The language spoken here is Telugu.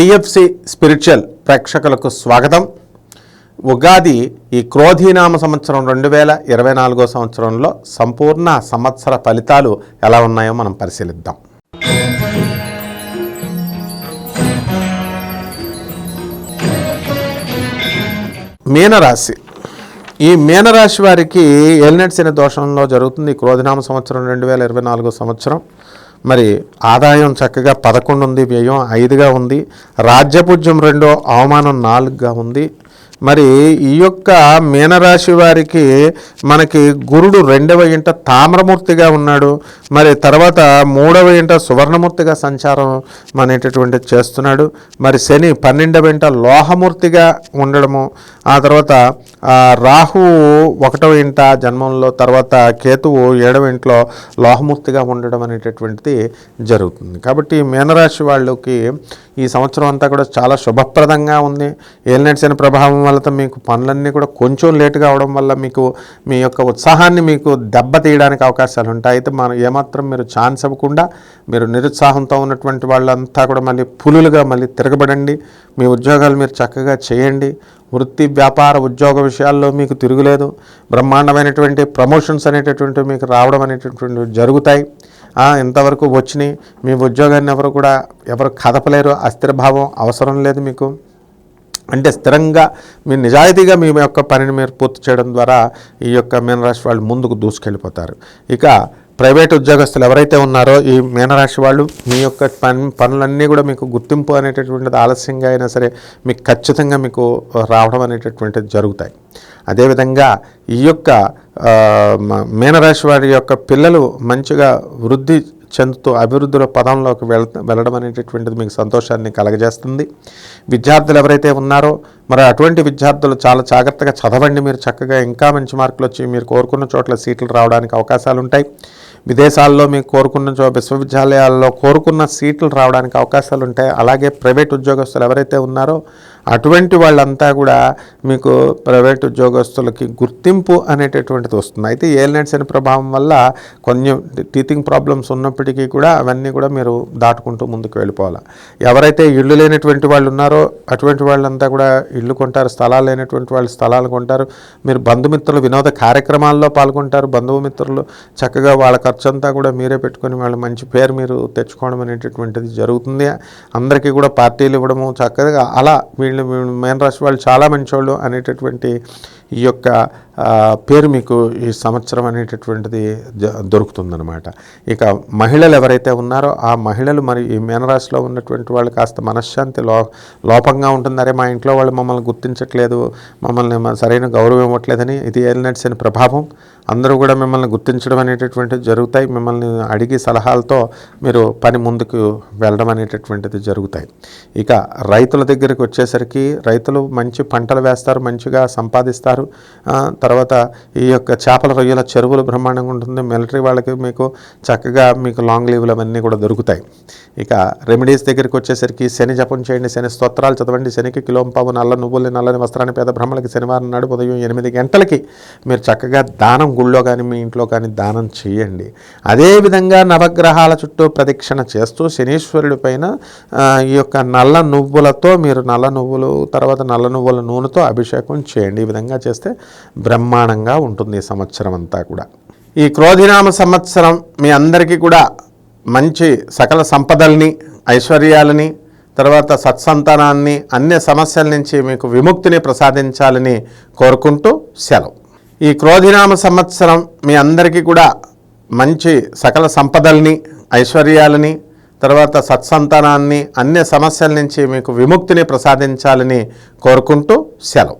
టిఎఫ్సి స్పిరిచువల్ ప్రేక్షకులకు స్వాగతం. ఉగాది ఈ క్రోధీనామ సంవత్సరం రెండు వేల ఇరవై నాలుగో సంవత్సరంలో సంపూర్ణ సంవత్సర ఫలితాలు ఎలా ఉన్నాయో మనం పరిశీలిద్దాం. మీనరాశి. ఈ మీనరాశి వారికి ఏలినట్సిన దోషంలో జరుగుతుంది క్రోధినామ క్రోధనామ సంవత్సరం రెండు వేల ఇరవై నాలుగో సంవత్సరం. మరి ఆదాయం చక్కగా పదకొండు ఉంది వ్యయం ఐదుగా ఉంది. రాజ్యపూజ్యం రెండో అవమానం నాలుగుగా ఉంది. మరి ఈ యొక్క మీనరాశి వారికి మనకి గురుడు రెండవ ఇంట తామ్రమూర్తిగా ఉన్నాడు. మరి తర్వాత మూడవ ఇంట సువర్ణమూర్తిగా సంచారం అనేటటువంటిది చేస్తున్నాడు. మరి శని పన్నెండవ ఇంట లోహమూర్తిగా ఉండడము. ఆ తర్వాత రాహువు ఒకటవ ఇంట జన్మంలో తర్వాత కేతువు ఏడవ ఇంట్లో లోహమూర్తిగా ఉండడం అనేటటువంటిది జరుగుతుంది. కాబట్టి మీనరాశి వాళ్ళకి ఈ సంవత్సరం అంతా కూడా చాలా శుభప్రదంగా ఉంది. ఏలినట్సిన ప్రభావం వల్ల మీకు పనులన్నీ కూడా కొంచెం లేటుగా అవడం వల్ల మీకు మీ యొక్క ఉత్సాహాన్ని మీకు దెబ్బ తీయడానికి అవకాశాలు ఉంటాయి. అయితే మనం ఏమాత్రం మీరు ఛాన్స్ ఇవ్వకుండా మీరు నిరుత్సాహంతో ఉన్నటువంటి వాళ్ళంతా కూడా మళ్ళీ పులులుగా మళ్ళీ తిరగబడండి. మీ ఉద్యోగాలు మీరు చక్కగా చేయండి. వృత్తి వ్యాపార ఉద్యోగ విషయాల్లో మీకు తిరుగులేదు. బ్రహ్మాండమైనటువంటి ప్రమోషన్స్ అనేటటువంటివి మీకు రావడం అనేటటువంటివి జరుగుతాయి. ఇంతవరకు వచ్చినాయి. మీ ఉద్యోగాన్ని ఎవరు కూడా ఎవరు కదపలేరు. అస్థిరభావం అవసరం లేదు మీకు. అంటే స్థిరంగా మీ నిజాయితీగా మీ యొక్క పనిని మీరు పూర్తి చేయడం ద్వారా ఈ యొక్క మీనరాశి వాళ్ళు ముందుకు దూసుకెళ్ళిపోతారు. ఇక ప్రైవేట్ ఉద్యోగస్తులు ఎవరైతే ఉన్నారో ఈ మీనరాశి వాళ్ళు మీ యొక్క పని పనులన్నీ కూడా మీకు గుర్తింపు అనేటటువంటిది ఆలస్యంగా అయినా సరే మీకు ఖచ్చితంగా మీకు రావడం అనేటటువంటిది జరుగుతాయి. అదేవిధంగా ఈ యొక్క మీనరాశి వారి యొక్క పిల్లలు మంచిగా వృద్ధి చెందుతూ అభివృద్ధిలో పదంలోకి వెళ వెళ్ళడం అనేటటువంటిది మీకు సంతోషాన్ని కలగజేస్తుంది. విద్యార్థులు ఎవరైతే ఉన్నారో మరి అటువంటి విద్యార్థులు చాలా జాగ్రత్తగా చదవండి. మీరు చక్కగా ఇంకా మంచి మార్కులు వచ్చి మీరు కోరుకున్న చోట్ల సీట్లు రావడానికి అవకాశాలు ఉంటాయి విదేశాల్లో మీకు కోరుకున్న విశ్వవిద్యాలయాల్లో కోరుకున్న సీట్లు రావడానికి అవకాశాలు ఉంటాయి అలాగే ప్రైవేట్ ఉద్యోగస్తులు ఎవరైతే ఉన్నారో అటువంటి వాళ్ళంతా కూడా మీకు ప్రైవేట్ ఉద్యోగస్తులకి గుర్తింపు అనేటటువంటిది వస్తుంది. అయితే ఏల్నెట్స్ అనే ప్రభావం వల్ల కొంచెం టీచింగ్ ప్రాబ్లమ్స్ ఉన్నప్పటికీ కూడా అవన్నీ కూడా మీరు దాటుకుంటూ ముందుకు వెళ్ళిపోవాలి. ఎవరైతే ఇళ్ళు లేనటువంటి వాళ్ళు ఉన్నారో అటువంటి వాళ్ళంతా కూడా ఇళ్ళు కొంటారు స్థలాలు లేనటువంటి వాళ్ళు స్థలాలు కొంటారు. మీరు బంధుమిత్రులు వినోద కార్యక్రమాల్లో పాల్గొంటారు. బంధుమిత్రులు చక్కగా వాళ్ళ ఖర్చు అంతా కూడా మీరే పెట్టుకొని వాళ్ళ మంచి పేరు మీరు తెచ్చుకోవడం అనేటటువంటిది జరుగుతుంది. అందరికీ కూడా పార్టీలు ఇవ్వడము చక్కగా అలా మీ వీళ్ళు మేన్ రాశి వాళ్ళు చాలా మంచోళ్ళు అనేటటువంటి ఈ యొక్క పేరు మీకు ఈ సంవత్సరం అనేటటువంటిది దొరుకుతుందనమాట ఇక మహిళలు ఎవరైతే ఉన్నారో ఆ మహిళలు మరి ఈ మీనరాశిలో ఉన్నటువంటి వాళ్ళు కాస్త మనశ్శాంతి లో లోపంగా ఉంటుందరే మా ఇంట్లో వాళ్ళు మమ్మల్ని గుర్తించట్లేదు మమ్మల్ని సరైన గౌరవం ఇవ్వట్లేదని ఇది ఏలినట్సిన ప్రభావం. అందరూ కూడా మిమ్మల్ని గుర్తించడం అనేటటువంటిది జరుగుతాయి. మిమ్మల్ని అడిగి సలహాలతో మీరు పని ముందుకు వెళ్ళడం అనేటటువంటిది జరుగుతాయి. ఇక రైతుల దగ్గరికి వచ్చేసరికి రైతులు మంచి పంటలు వేస్తారు మంచిగా సంపాదిస్తారు. ఉంటారు తర్వాత ఈ యొక్క చేపల రొయ్యల చెరువులు బ్రహ్మాండంగా ఉంటుంది. మిలిటరీ వాళ్ళకి మీకు చక్కగా మీకు లాంగ్ లీవ్లు అవన్నీ కూడా దొరుకుతాయి. ఇక రెమెడీస్ దగ్గరికి వచ్చేసరికి శని జపం చేయండి. శని స్తోత్రాలు చదవండి. శనికి కిలోంపావు నల్ల నువ్వుల్ని నల్లని వస్త్రాన్ని పేద బ్రహ్మలకి శనివారం నాడు ఉదయం ఎనిమిది గంటలకి మీరు చక్కగా దానం గుళ్ళో కానీ మీ ఇంట్లో కానీ దానం చేయండి. అదేవిధంగా నవగ్రహాల చుట్టూ ప్రదక్షిణ చేస్తూ శనీశ్వరుడి పైన ఈ యొక్క నల్ల నువ్వులతో మీరు నల్ల నువ్వులు తర్వాత నల్ల నువ్వుల నూనెతో అభిషేకం చేయండి. ఈ విధంగా చేస్తే బ్రహ్మాండంగా ఉంటుంది ఈ సంవత్సరం అంతా కూడా. ఈ క్రోధినామ సంవత్సరం మీ అందరికీ కూడా మంచి సకల సంపదల్ని ఐశ్వర్యాలని తర్వాత సత్సంతానాన్ని అన్ని సమస్యల నుంచి మీకు విముక్తిని ప్రసాదించాలని కోరుకుంటూ సెలవు. ఈ క్రోధినామ సంవత్సరం మీ అందరికీ కూడా మంచి సకల సంపదల్ని ఐశ్వర్యాలని తర్వాత సత్సంతానాన్ని అన్ని సమస్యల నుంచి మీకు విముక్తిని ప్రసాదించాలని కోరుకుంటూ సెలవు.